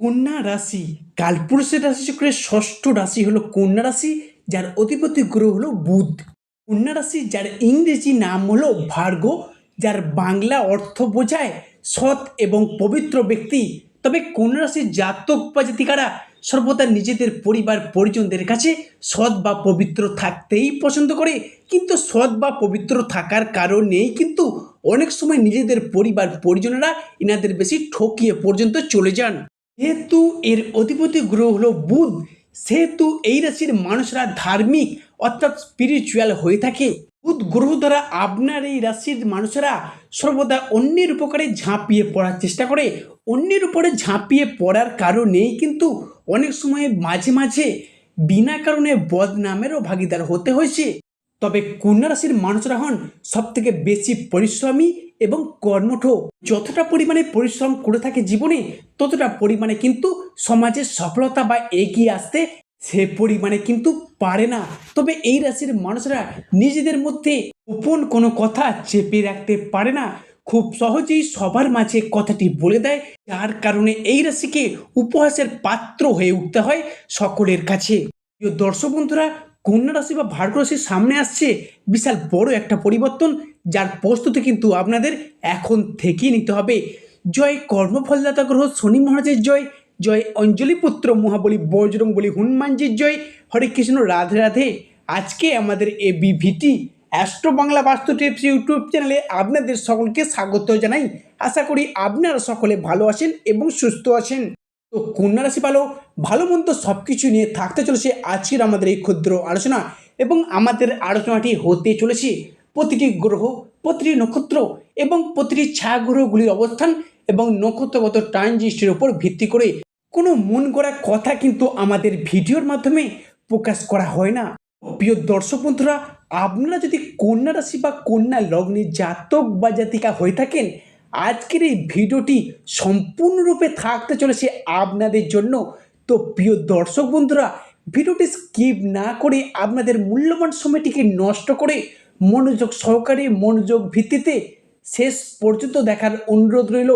কন্যা রাশি, কালপুরুষের রাশি চক্রের ষষ্ঠ রাশি হলো কন্যা রাশি, যার অধিপতি গ্রহ হলো বুধ। কন্যা রাশি, যার ইংরেজি নাম হলো ভার্গ যার বাংলা অর্থ বোঝায় সৎ এবং পবিত্র ব্যক্তি। তবে কন্যা রাশির জাতক বা জাতিকারা সর্বদা নিজেদের পরিবার, পরিজনদের কাছে সৎ বা পবিত্র থাকতেই পছন্দ করে। কিন্তু সৎ বা পবিত্র থাকার কারণেই কিন্তু অনেক সময় নিজেদের পরিবার, পরিজনেরা এনাদের বেশি ঠকিয়ে পর্যন্ত চলে যান। যেহেতু এর অধিপতি গ্রহ হলো বুধ। সেহেতু এই রাশির মানুষরা ধার্মিক, অর্থাৎ স্পিরিচুয়াল হয়ে থাকে। বুধ গ্রহ দ্বারা আপনার এই রাশির মানুষেরা সর্বদা অন্যের উপকারে ঝাঁপিয়ে পড়ার চেষ্টা করে। অন্যের উপরে ঝাঁপিয়ে পড়ার কারণেই কিন্তু অনেক সময় মাঝে মাঝে বিনা কারণে বদনামেরও ভাগিদার হতে হয়েছে। তবে কন্যা রাশির মানুষরা হন সব থেকে বেশি পরিশ্রমী এবং কর্মঠ যতটা পরিমাণে পরিশ্রম করে থাকে জীবনে, ততটা পরিমাণে কিন্তু সমাজের সফলতা বা এগিয়ে আসতে সে পরিমাণে কিন্তু পারে না। তবে এই রাশির মানুষরা নিজেদের মধ্যে গোপন কোনো কথা চেপে রাখতে পারে না। খুব সহজেই সবার মাঝে কথাটি বলে দেয়, যার কারণে এই রাশিকে উপহাসের পাত্র হয়ে উঠতে হয় সকলের কাছে। দর্শক বন্ধুরা, কন্যা রাশি বা ভার্গ রাশির সামনে আসছে বিশাল বড় একটা পরিবর্তন যার প্রস্তুতি কিন্তু আপনাদের এখন থেকেই নিতে হবে। জয় কর্মফলদাতা গ্রহ শনি মহারাজের জয় জয় অঞ্জলি পুত্র মহাবলী বজরং বলি হনুমানজির জয়। হরে কৃষ্ণ, রাধে রাধে। আজকে আমাদের এ বিভিটি অ্যাস্ট্রো বাংলা বাস্তু টিপস ইউটিউব চ্যানেলে আপনাদের সকলকে স্বাগত জানাই। আশা করি আপনারা সকলে ভালো আছেন এবং সুস্থ আছেন। তো কন্যা রাশি ভালো ভালো মন্দ সব কিছু নিয়ে থাকতে চলেছে আজকের আমাদের এই ক্ষুদ্র আলোচনা এবং আমাদের আলোচনাটি হতে চলেছে। প্রতিটি গ্রহ, প্রতিটি নক্ষত্র এবং প্রতিটি ছায়া গ্রহগুলির অবস্থান এবং নক্ষত্রগত ট্রানজিস্টের উপর ভিত্তি করে কোনো মন গড়া কথা কিন্তু আমাদের ভিডিওর মাধ্যমে প্রকাশ করা হয় না। প্রিয় দর্শক বন্ধুরা, আপনারা যদি কন্যা রাশি বা কন্যা লগ্নে জাতক বা জাতিকা হয়ে থাকেন, আজকের এই ভিডিওটি সম্পূর্ণরূপে থাকতে চলেছে আপনাদের জন্য। তো প্রিয় দর্শক বন্ধুরা, ভিডিওটি স্কিপ না করে আপনাদের মূল্যবান সময়টিকে নষ্ট করে মনোযোগ সহকারে, মনোযোগ ভিত্তিতে শেষ পর্যন্ত দেখার অনুরোধ রইল।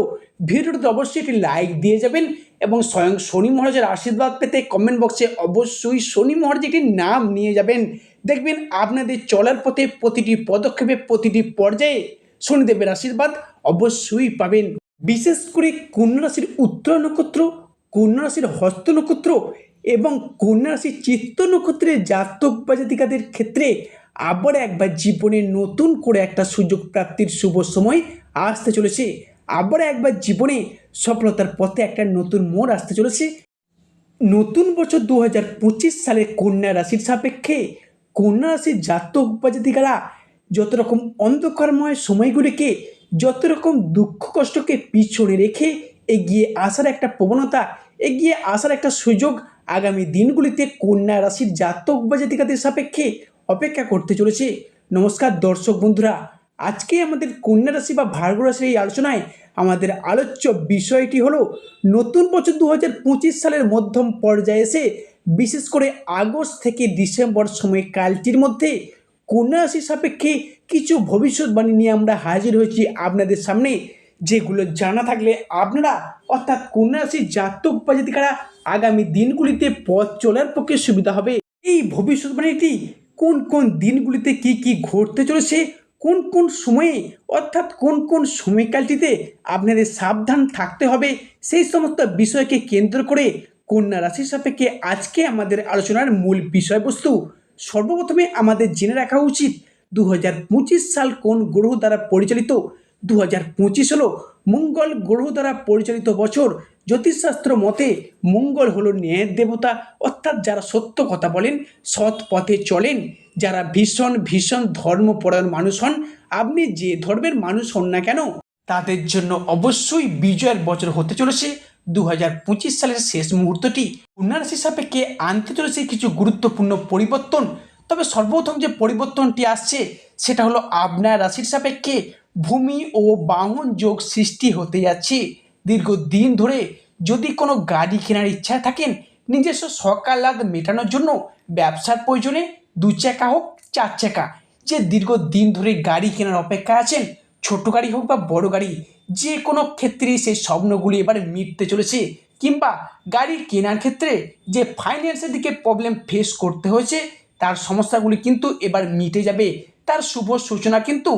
ভিডিওটিতে অবশ্যই একটি লাইক দিয়ে যাবেন এবং স্বয়ং শনি মহারাজের আশীর্বাদ পেতে কমেন্ট বক্সে অবশ্যই শনি মহারাজ একটি নাম নিয়ে যাবেন। দেখবেন আপনাদের চলার পথে প্রতিটি পদক্ষেপে প্রতিটি পর্যায়ে শনিদেবের আশীর্বাদ অবশ্যই পাবেন। বিশেষ করে কন্যা রাশির উত্তর নক্ষত্র, কন্যা রাশির হস্ত নক্ষত্র এবং কন্যা রাশির চিত্ত নক্ষত্রের জাতক বা জাতিকাদের ক্ষেত্রে আবার একবার জীবনে নতুন করে একটা সুযোগ প্রাপ্তির শুভ সময় আসতে চলেছে। আবার একবার জীবনে সফলতার পথে একটা নতুন মোড় আসতে চলেছে। নতুন বছর দু হাজার পঁচিশ সালে কন্যা রাশির সাপেক্ষে কন্যা রাশির জাতক বা জাতিকারা যত রকম অন্ধকারময় সময়গুলিকে, যত রকম দুঃখ কষ্টকে পিছনে রেখে এগিয়ে আসার একটা প্রবণতা, এগিয়ে আসার একটা সুযোগ আগামী দিনগুলিতে কন্যা রাশির জাতক বা জাতিকাদের সাপেক্ষে অপেক্ষা করতে চলেছে। নমস্কার দর্শক বন্ধুরা, আজকে আমাদের কন্যা রাশি বা ভার্গ রাশির এই আলোচনায় আমাদের আলোচ্য বিষয়টি হলো, নতুন বছর দু হাজার পঁচিশ সালের মধ্যম পর্যায়ে এসে, বিশেষ করে আগস্ট থেকে ডিসেম্বর সময় কালটির মধ্যে কন্যা রাশির সাপেক্ষে কিছু ভবিষ্যৎবাণী নিয়ে আমরা হাজির হয়েছি আপনাদের সামনে, যেগুলো জানা থাকলে আপনারা, অর্থাৎ কন্যা রাশির জাতক বা জাতিকারা, আগামী দিনগুলিতে পথ চলার পক্ষে সুবিধা হবে। এই ভবিষ্যৎবাণীটি কোন কোন দিনগুলিতে কি কি ঘটতে চলেছে, কোন কোন সময়ে, অর্থাৎ কোন কোন সময়কালটিতে আপনাদের সাবধান থাকতে হবে, সেই সমস্ত বিষয়কে কেন্দ্র করে কন্যা রাশির সাপেক্ষে আজকে আমাদের আলোচনার মূল বিষয়বস্তু। সর্বপ্রথমে আমাদের জেনে রাখা উচিত দু হাজার পঁচিশ সাল কোন গ্রহ দ্বারা পরিচালিত দু হাজার পঁচিশ হলো মঙ্গল গ্রহ দ্বারা পরিচালিত বছর জ্যোতিষশাস্ত্র মতে মঙ্গল হলো ন্যায়ের দেবতা, অর্থাৎ যারা সত্য কথা বলেন, সৎ পথে চলেন। যারা ভীষণ ভীষণ ধর্মপরায়ণ মানুষ হন, আপনি যে ধর্মের মানুষ হন না কেন, তাদের জন্য অবশ্যই বিজয়ের বছর হতে চলেছে। দু হাজার পঁচিশ সালের শেষ মুহূর্তটি কন্যা রাশি সাপেক্ষে আনতে চলেছে কিছু গুরুত্বপূর্ণ পরিবর্তন। তবে সর্বপ্রথম যে পরিবর্তনটি আসছে, সেটা হলো আপনার রাশির সাপেক্ষে ভূমি ও বাহন যোগ সৃষ্টি হতে যাচ্ছে। দীর্ঘদিন ধরে যদি কোনো গাড়ি কেনার ইচ্ছা থাকেন, নিজস্ব সকালাদ মেটানোর জন্য ব্যবসার প্রয়োজনে দু চাকা হোক, চার চাকা। যে দীর্ঘদিন ধরে গাড়ি কেনার অপেক্ষা আছেন, ছোট গাড়ি হোক বা বড় গাড়ি, যে কোনো ক্ষেত্রেই সেই স্বপ্নগুলি এবার মিটতে চলেছে কিংবা গাড়ি কেনার ক্ষেত্রে যে ফাইন্যান্সের দিকে প্রবলেম ফেস করতে হয়েছে, তার সমস্যাগুলি কিন্তু এবার মিটে যাবে। তার শুভ সূচনা কিন্তু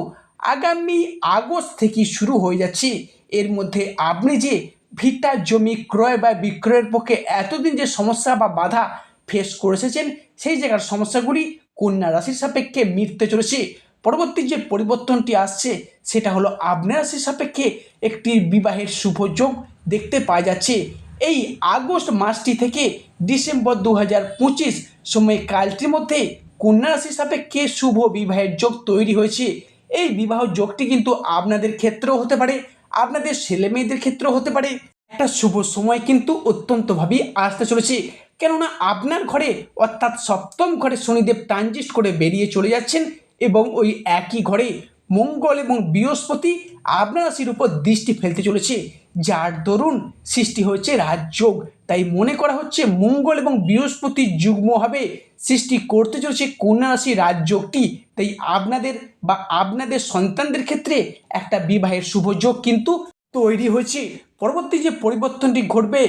আগামী আগস্ট থেকে শুরু হয়ে যাচ্ছে। এর মধ্যে আপনি যে ভিটা জমি ক্রয় বা বিক্রয়ের পক্ষে এতদিন যে সমস্যা বা বাধা ফেস করে এসেছেন, সেই জায়গার সমস্যাগুলি কন্যা রাশির সাপেক্ষে মিটতে চলেছে। পরবর্তী যে পরিবর্তনটি আসছে, সেটা হলো আপনার রাশির সাপেক্ষে একটি বিবাহের শুভ যোগ দেখতে পাওয়া যাচ্ছে। এই আগস্ট মাসটি থেকে ডিসেম্বর দু হাজার পঁচিশ সময় কালটির মধ্যে কন্যা রাশির সাপেক্ষে শুভ বিবাহের যোগ তৈরি হয়েছে। এই বিবাহ যোগটি কিন্তু আপনাদের ক্ষেত্রেও হতে পারে আপনাদের ছেলে মেয়েদের ক্ষেত্রেও হতে পারে। একটা শুভ সময় কিন্তু অত্যন্তভাবেই আসতে চলেছে। কেননা আপনার ঘরে অর্থাৎ সপ্তম ঘরে শনিদেব ট্রানজিট করে বেরিয়ে চলে যাচ্ছেন এবং ওই একই ঘরে মঙ্গল এবং বৃহস্পতি আপনার রাশির উপর দৃষ্টি ফেলতে চলেছে। যার দরুন সৃষ্টি হয়েছে রাজযোগ। তাই মনে করা হচ্ছে মঙ্গল এবং বৃহস্পতি যুগ্মভাবে সৃষ্টি করতে চলেছে কন্যা রাশি রাজযোগটি তাই আপনাদের বা আপনাদের সন্তানদের ক্ষেত্রে একটা বিবাহের শুভ যোগ কিন্তু তৈরি হয়েছে। পরবর্তী যে পরিবর্তনটি ঘটবে,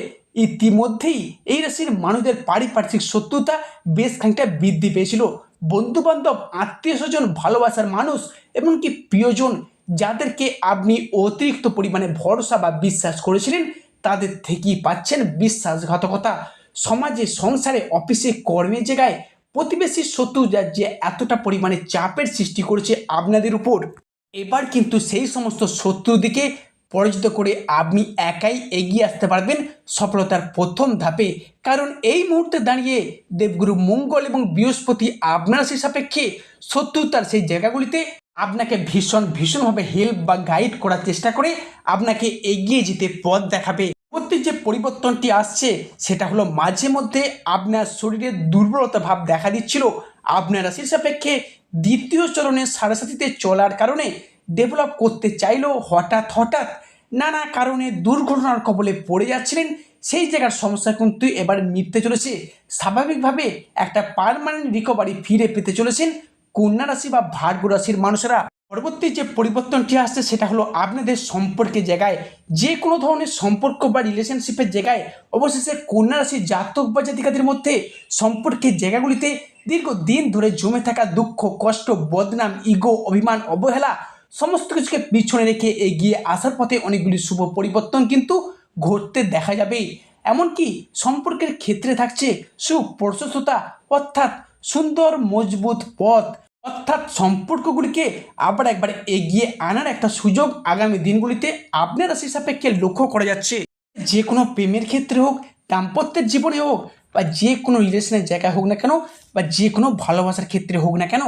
ইতিমধ্যেই এই রাশির মানুষদের পারিপার্শ্বিক শত্রুতা বেশ খানিকটা বৃদ্ধি পেয়েছিল। বন্ধু বান্ধব আত্মীয় স্বজন, ভালোবাসার মানুষ এমনকি প্রিয়জন, যাদেরকে আপনি অতিরিক্ত পরিমাণে ভরসা বা বিশ্বাস করেছিলেন তাদের থেকেই পাচ্ছেন বিশ্বাসঘাতকতা। সমাজে, সংসারে, অফিসে কর্মের জায়গায় প্রতিবেশী শত্রু যার যে এতটা পরিমাণে চাপের সৃষ্টি করেছে আপনাদের উপর। এবার কিন্তু সেই সমস্ত শত্রু দিকে পরাজিত করে আপনি একাই এগিয়ে আসতে পারবেন সফলতার প্রথম ধাপে। কারণ এই মুহূর্তে দাঁড়িয়ে দেবগুরু মঙ্গল এবং বৃহস্পতি আপনার সেই সাপেক্ষে শত্রুতার সেই জায়গাগুলিতে আপনাকে ভীষণ, ভীষণভাবে হেল্প বা গাইড করার চেষ্টা করে আপনাকে এগিয়ে যেতে পথ দেখাবে। পরবর্তী যে পরিবর্তনটি আসছে, সেটা হলো মাঝে মধ্যে আপনার শরীরের দুর্বলতা ভাব দেখা দিচ্ছিল। আপনার রাশির সাপেক্ষে দ্বিতীয় চরণের সারাসাথীতে চলার কারণে ডেভেলপ করতে চাইলেও হঠাৎ হঠাৎ নানা কারণে দুর্ঘটনার কবলে পড়ে যাচ্ছিলেন। সেই জায়গার সমস্যা কিন্তু এবার মিটতে চলেছে। স্বাভাবিকভাবে একটা পারমানেন্ট রিকভারি ফিরে পেতে চলেছেন। কন্যা রাশি বা ভার্গ রাশির মানুষেরা পরবর্তী যে পরিবর্তনটি আসছে সেটা হলো আপনাদের সম্পর্কের জায়গায় যে কোনো ধরনের সম্পর্ক বা রিলেশনশিপের জায়গায় অবশেষে কন্যা রাশির জাতক বা জাতিকাদের মধ্যে সম্পর্কের জায়গাগুলিতে দীর্ঘদিন ধরে জমে থাকা দুঃখ, কষ্ট, বদনাম ইগো অভিমান, অবহেলা সমস্ত কিছুকে পিছনে রেখে এগিয়ে আসার পথে অনেকগুলি শুভ পরিবর্তন কিন্তু ঘটতে দেখা যাবে। এমনকি সম্পর্কের ক্ষেত্রে থাকছে সুপ্রশস্ততা অর্থাৎ সুন্দর, মজবুত পথ। অর্থাৎ সম্পর্কগুলিকে আবার একবার এগিয়ে আনার একটা সুযোগ আগামী দিনগুলিতে আপনার রাশি সাপেক্ষে লক্ষ্য করা যাচ্ছে। যে কোনো প্রেমের ক্ষেত্রে হোক, দাম্পত্যের জীবনে হোক, বা যে কোনো রিলেশনের জায়গায় হোক না কেন, বা যে কোনো ভালোবাসার ক্ষেত্রে হোক না কেন,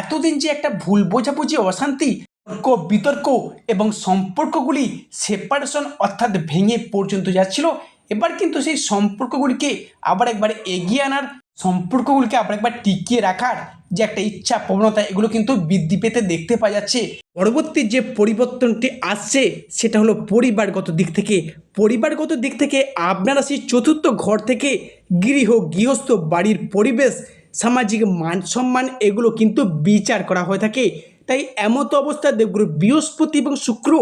এতদিন যে একটা ভুল বোঝাবুঝি, অশান্তি, তর্ক, বিতর্ক এবং সম্পর্কগুলি সেপারেশন অর্থাৎ ভেঙে পর্যন্ত যাচ্ছিল, এবার কিন্তু সেই সম্পর্কগুলিকে আবার একবার এগিয়ে আনার সম্পর্কগুলিকে আবার একবার টিকিয়ে রাখার যে একটা ইচ্ছা, প্রবণতা, এগুলো কিন্তু বৃদ্ধি পেতে দেখতে পাওয়া যাচ্ছে। পরবর্তী যে পরিবর্তনটি আসছে, সেটা হলো পরিবারগত দিক থেকে। পরিবারগত দিক থেকে আপনারা সেই চতুর্থ ঘর থেকে গৃহ, গৃহস্থ, বাড়ির পরিবেশ, সামাজিক মান সম্মান, এগুলো কিন্তু বিচার করা হয়ে থাকে। তাই এমতো অবস্থায় দেবগুরু বৃহস্পতি এবং শুক্র,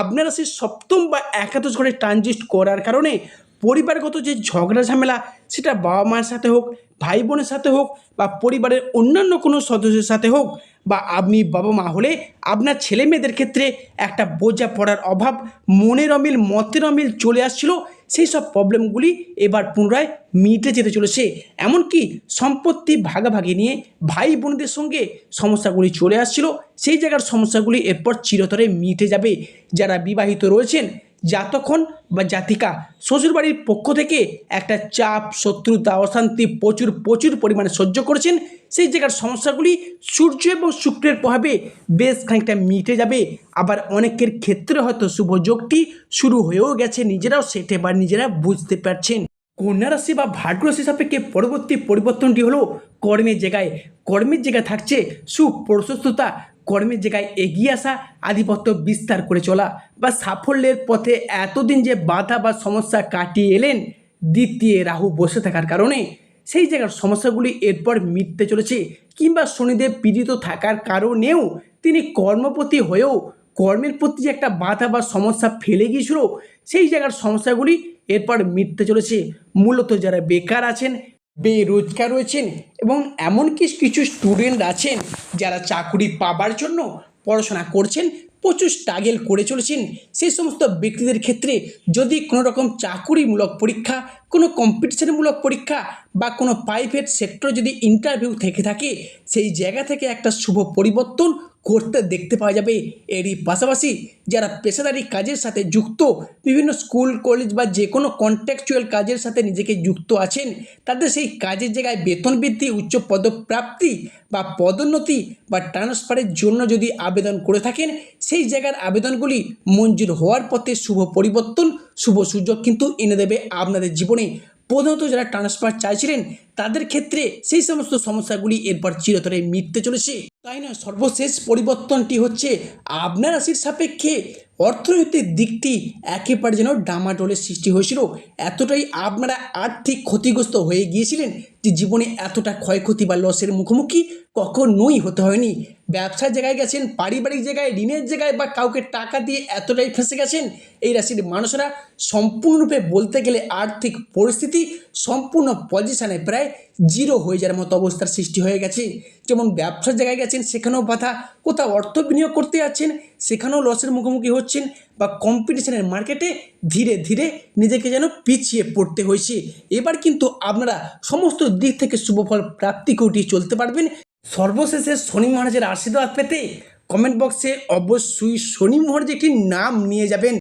আপনারা সেই সপ্তম বা একাদশ ঘরে ট্রানজিট করার কারণে পরিবারগত যে ঝগড়া ঝামেলা, সেটা বাবা মায়ের সাথে হোক, ভাই বোনের সাথে হোক, বা পরিবারের অন্যান্য কোনো সদস্যের সাথে হোক, বা আপনি বাবা মা হলে আপনার ছেলে মেয়েদের ক্ষেত্রে একটা বোঝা পড়ার অভাব, মনের অমিল, মতের অমিল চলে আসছিল, সেই সব প্রবলেমগুলি এবার পুনরায় মিটে যেতে চলেছে। এমনকি সম্পত্তি ভাগাভাগি নিয়ে ভাই বোনদের সঙ্গে সমস্যাগুলি চলে আসছিল, সেই জায়গার সমস্যাগুলি এরপর চিরতরে মিটে যাবে। যারা বিবাহিত রয়েছেন জাতক্ষণ বা জাতিকা। শ্বশুরবাড়ির পক্ষ থেকে একটা চাপ শত্রুতা অশান্তি প্রচুর প্রচুর পরিমাণে সহ্য করেছেন। সেই জায়গার সমস্যাগুলি সূর্য এবং শুক্রের প্রভাবে বেশ খানিকটা মিটে যাবে। আবার অনেকের ক্ষেত্রে হয়তো শুভ যোগটি শুরু হয়েও গেছে। নিজেরাও সেটে বা নিজেরা বুঝতে পারছেন। কন্যা রাশি বা ভাগ্য রাশি সাপেক্ষে পরবর্তী পরিবর্তনটি হলো কর্মের জায়গায়। কর্মের জায়গায় থাকছে সুপ্রশস্ততা কর্মের জায়গায় এগিয়ে আসা, আধিপত্য বিস্তার করে চলা বা সাফল্যের পথে এতদিন যে বাধা বা সমস্যা কাটিয়ে এলেন, দ্বিতীয় রাহু বসে থাকার কারণে সেই জায়গার সমস্যাগুলি এরপর মিটতে চলেছে কিংবা শনিদেব পীড়িত থাকার কারণেও তিনি কর্মপতি হয়েও কর্মের প্রতি যে একটা বাধা বা সমস্যা ফেলে গিয়েছিল, সেই জায়গার সমস্যাগুলি এরপর মিটতে চলেছে। মূলত যারা বেকার আছেন বেরোজগার রয়েছেন এবং এমনকি কিছু স্টুডেন্ট আছেন যারা চাকরি পাবার জন্য পড়াশোনা করছেন, প্রচুর স্ট্রাগেল করে চলেছেন। সেই সমস্ত ব্যক্তিদের ক্ষেত্রে যদি কোনো রকম চাকুরিমূলক পরীক্ষা, কোনো কম্পিটিশনমূলক পরীক্ষা বা কোনো প্রাইভেট সেক্টর যদি ইন্টারভিউ থেকে থাকে, সেই জায়গা থেকে একটা শুভ পরিবর্তন করতে দেখতে পাওয়া যাবে। এরই পাশাপাশি যারা পেশাদারি কাজের সাথে যুক্ত, বিভিন্ন স্কুল, কলেজ বা যে কোনো কন্ট্যাকচুয়াল কাজের সাথে নিজেকে যুক্ত আছেন, তাদের সেই কাজের জায়গায় বেতন বৃদ্ধি, উচ্চ পদপ্রাপ্তি বা পদোন্নতি বা ট্রান্সফারের জন্য যদি আবেদন করে থাকেন, সেই জায়গার আবেদনগুলি মঞ্জুর হওয়ার পথে শুভ পরিবর্তন, শুভ সুযোগ কিন্তু এনে দেবে আপনাদের জীবনে। প্রধানত যারা ট্রান্সফার চাইছিলেন, তাদের ক্ষেত্রে সেই সমস্ত সমস্যাগুলি এরপর চিরতরে মিটতে চলেছে। তাই না সর্বশেষ পরিবর্তনটি হচ্ছে আপনার রাশির সাপেক্ষে অর্থনৈতিক দিকটি একেবারে যেন ডামাডোলের সৃষ্টি হয়েছিল। এতটাই আপনারা আর্থিক ক্ষতিগ্রস্ত হয়ে গিয়েছিলেন যে জীবনে এতটা ক্ষয়ক্ষতি বা লসের মুখোমুখি কখনোই হতে হয়নি। ব্যবসার জায়গায় গেছেন, পারিবারিক জায়গায়, ঋণের জায়গায় বা কাউকে টাকা দিয়ে এতটাই ফেঁসে গেছেন, এই রাশির মানুষরা সম্পূর্ণরূপে বলতে গেলে আর্থিক পরিস্থিতি সম্পূর্ণ পজিশানে প্রায় জিরো হয়ে যাওয়ার মতো অবস্থার সৃষ্টি হয়ে গেছে। যেমন ব্যবসার জায়গায় গেছেন, সেখানেও বাধা, কোথাও অর্থ বিনিয়োগ করতে যাচ্ছেন, সেখানেও লসের মুখোমুখি হচ্ছেন বা কম্পিটিশনের মার্কেটে ধীরে ধীরে নিজেকে যেন পিছিয়ে পড়তে হয়েছে। এবার কিন্তু আপনারা সমস্ত দিক থেকে শুভফল প্রাপ্তি করিয়ে চলতে পারবেন। সর্বশেষে শনি মহারাজের আশীর্বাদ পেতে কমেন্ট বক্সে অবশ্যই শনি মহারাজ একটি নাম নিয়ে যাবেন।